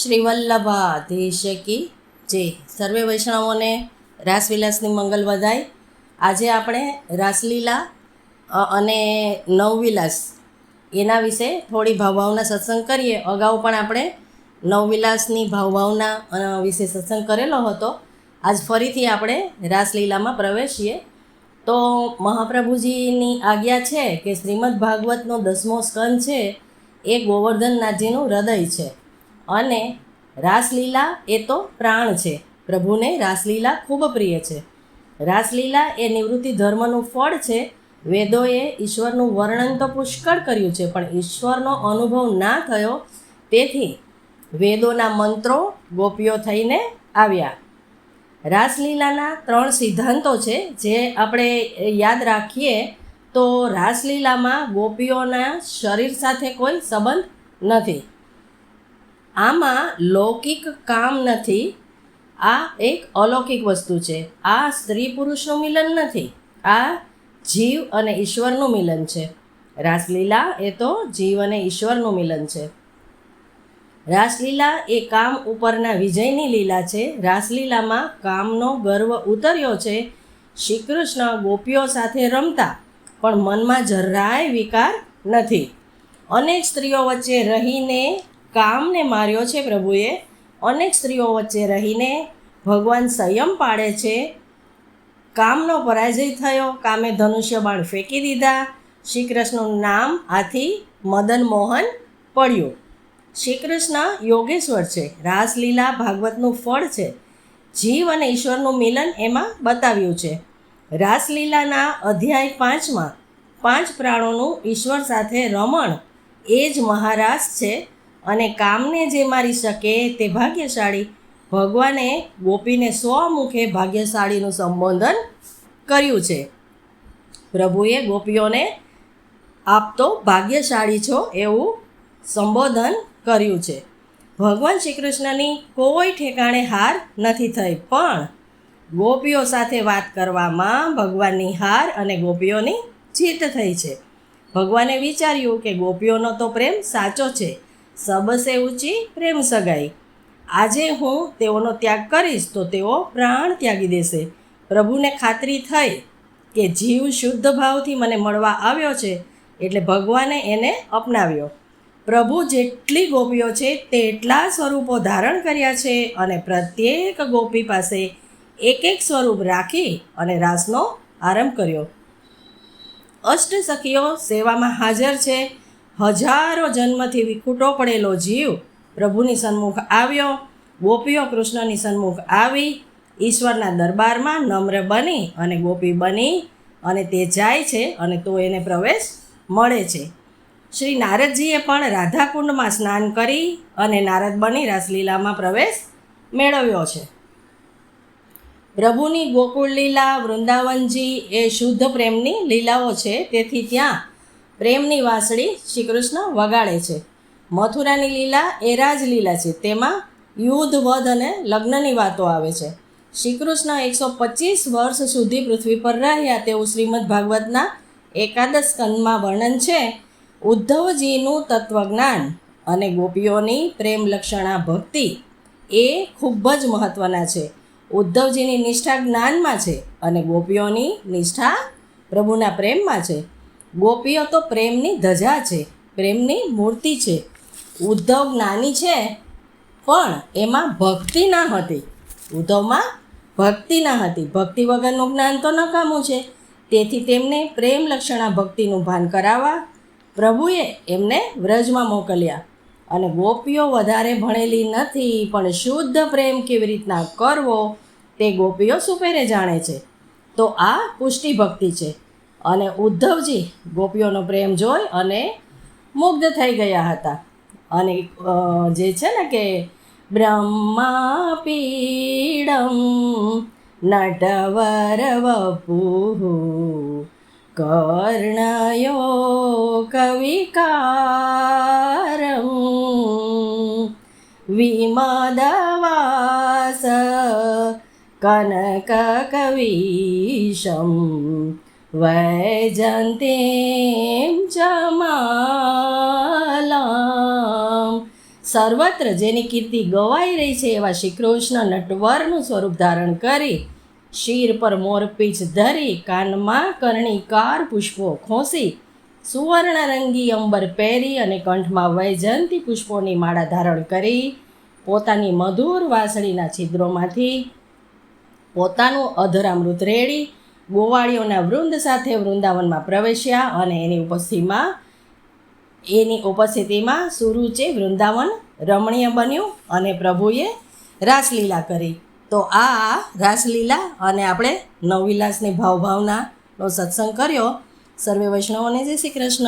શ્રી વલ્લભાધીશ કી જય સર્વે વૈષ્ણવોને રાસવિલાસની મંગલ વધાય. આજે આપણે રાસલીલા અને નવવિલાસ એના વિશે થોડી ભાવભાવના સત્સંગ કરીએ. અગાઉ પણ આપણે નવવિલાસની ભાવભાવના વિશે સત્સંગ કરેલો હતો. આજ ફરીથી આપણે રાસલીલામાં પ્રવેશીએ. તો મહાપ્રભુજીની આજ્ઞા છે કે શ્રીમદ ભાગવતનો દસમો સ્કંદ છે એ ગોવર્ધનનાથજીનું હૃદય છે. અને રાસલીલા એ તો પ્રાણ છે. પ્રભુને રાસલીલા ખૂબ પ્રિય છે. રાસલીલા એ નિવૃત્તિ ધર્મનું ફળ છે. વેદોએ ઈશ્વરનું વર્ણન તો પુષ્કળ કર્યું છે, પણ ઈશ્વરનો અનુભવ ના થયો. તેથી વેદોના મંત્રો ગોપીઓ થઈને આવ્યા. રાસલીલાના ત્રણ સિદ્ધાંતો છે, જે આપણે યાદ રાખીએ તો રાસલીલામાં ગોપીઓના શરીર સાથે કોઈ સંબંધ નથી. આમાં લૌકિક કામ નથી. આ એક અલૌકિક વસ્તુ છે. આ સ્ત્રી પુરુષનું મિલન નથી. આ જીવ અને ઈશ્વરનું મિલન છે. રાસલીલા એ તો જીવ અને ઈશ્વરનું મિલન છે. રાસલીલા એ કામ ઉપરના વિજયની લીલા છે. રાસલીલામાં કામનો ગર્વ ઉતર્યો છે. શ્રી કૃષ્ણ ગોપીઓ સાથે રમતા, પણ મનમાં જરાય વિકાર નથી. અનેક સ્ત્રીઓ વચ્ચે રહીને કામને માર્યો છે પ્રભુએ. અનેક સ્ત્રીઓ વચ્ચે રહીને ભગવાન સંયમ પાડે છે. કામનો પરાજય થયો. કામે ધનુષ્ય બાણ ફેંકી દીધા. શ્રી કૃષ્ણનું નામ આથી મદન મોહન પડ્યું. શ્રી કૃષ્ણ યોગેશ્વર છે. રાસલીલા ભાગવતનું ફળ છે. જીવ અને ઈશ્વરનું મિલન એમાં બતાવ્યું છે. રાસલીલાના અધ્યાય પાંચમાં પાંચ પ્રાણોનું ઈશ્વર સાથે રમણ એ જ મહારાસ છે. અને કામને જે મારી શકે તે ભાગ્યશાળી ભગવાને ગોપીને સ્વમુખે ભાગ્યશાળીનું સંબોધન કર્યું છે. પ્રભુએ ગોપીઓને આપ તો ભાગ્યશાળી છો એવું સંબોધન કર્યું છે. ભગવાન શ્રી કૃષ્ણની કોઈ ઠેકાણે હાર નથી થઈ, પણ ગોપીઓ સાથે વાત કરવામાં ભગવાનની હાર અને ગોપીઓની જીત થઈ છે. ભગવાને વિચાર્યું કે ગોપીઓનો તો પ્રેમ સાચો છે સબસે ઊંચી પ્રેમ સગાઈ. આજે હું તેઓનો ત્યાગ કરીશ તો તેઓ પ્રાણ ત્યાગી દેશે. પ્રભુને ખાતરી થઈ કે જીવ શુદ્ધ ભાવથી મને મળવા આવ્યો છે એટલે ભગવાને એને અપનાવ્યો. પ્રભુ જેટલી ગોપીઓ છે તેટલા સ્વરૂપો ધારણ કર્યા છે અને પ્રત્યેક ગોપી પાસે એક એક સ્વરૂપ રાખી અને રાસનો આરંભ કર્યો. અષ્ટ સખીઓ સેવામાં હાજર છે હજારો જન્મથી વિખૂટો પડેલો જીવ પ્રભુની સન્મુખ આવ્યો, ગોપીઓ કૃષ્ણની સન્મુખ આવી, ઈશ્વરના દરબારમાં નમ્ર બની અને ગોપી બની અને તે જાય છે અને તો એને પ્રવેશ મળે છે. શ્રી નારદજીએ પણ રાધાકુંડમાં સ્નાન કરી અને નારદ બની રાસલીલામાં પ્રવેશ મેળવ્યો છે. પ્રભુની ગોકુળ લીલા વૃંદાવનજી એ શુદ્ધ પ્રેમની લીલાઓ છે, તેથી ત્યાં પ્રેમની વાંસળી શ્રી કૃષ્ણ વગાડે છે. મથુરાની લીલા એ રાજલીલા છે. તેમાં યુદ્ધ, વધ અને લગ્નની વાતો આવે છે. શ્રી કૃષ્ણ એકસો પચીસ વર્ષ સુધી પૃથ્વી પર રહ્યા. તેવું શ્રીમદ ભાગવતના એકાદશ સ્કંદમાં વર્ણન છે. ઉદ્ધવજીનું તત્વજ્ઞાન અને ગોપીઓની પ્રેમલક્ષણા ભક્તિ એ ખૂબ જ મહત્ત્વના છે. ઉદ્ધવજીની નિષ્ઠા જ્ઞાનમાં છે અને ગોપીઓની નિષ્ઠા પ્રભુના પ્રેમમાં છે. ગોપીઓ તો પ્રેમની ધજા છે, પ્રેમની મૂર્તિ છે. ઉદ્ધવ જ્ઞાની છે, પણ એમાં ભક્તિ ના હતી. ઉદ્ધવમાં ભક્તિ ના હતી. ભક્તિ વગરનું જ્ઞાન તો નકામું છે. તેથી તેમને પ્રેમ લક્ષણા ભક્તિનું ભાન કરાવવા પ્રભુએ એમને વ્રજમાં મોકલ્યા. અને ગોપીઓ વધારે ભણેલી નથી, પણ શુદ્ધ પ્રેમ કેવી રીતના કરવો, તે ગોપીઓ સુપેરે જાણે છે. તો આ પુષ્ટિ ભક્તિ છે. અને ઉદ્ધવજી ગોપીઓનો પ્રેમ જોઈ અને મુગ્ધ થઈ ગયા હતા. અને જે છે ને કે બ્રહ્મા પીડમ નટવર વપુઃ કર્ણયો કવિકારમ વિમદવાસ કનકકવીશમ વૈજંતીમ ચ માલામ સર્વત્ર જેની કીર્તિ ગવાઈ રહી છે એવા શ્રી કૃષ્ણ નટવરનું સ્વરૂપ ધારણ કરી શિર પર મોરપીછ ધરી, કાનમાં કરણીકાર પુષ્પો ખોસી, સુવર્ણરંગી અંબર પહેરી અને કંઠમાં વૈજયંતી પુષ્પોની માળા ધારણ કરી પોતાની મધુર વાસળીના છિદ્રોમાંથી પોતાનું અધરામૃત રેડી ગોવાળીઓના વૃંદ સાથે વૃંદાવનમાં પ્રવેશ્યા અને એની ઉપસ્થિતિમાં એની ઉપસ્થિતિમાં સુરુચે વૃંદાવન રમણીય બન્યું અને પ્રભુએ રાસલીલા કરી. તો આ રાસલીલા અને આપણે નવવિલાસની ભાવભાવનાનો સત્સંગ કર્યો. સર્વે વૈષ્ણવોને જય શ્રી કૃષ્ણ.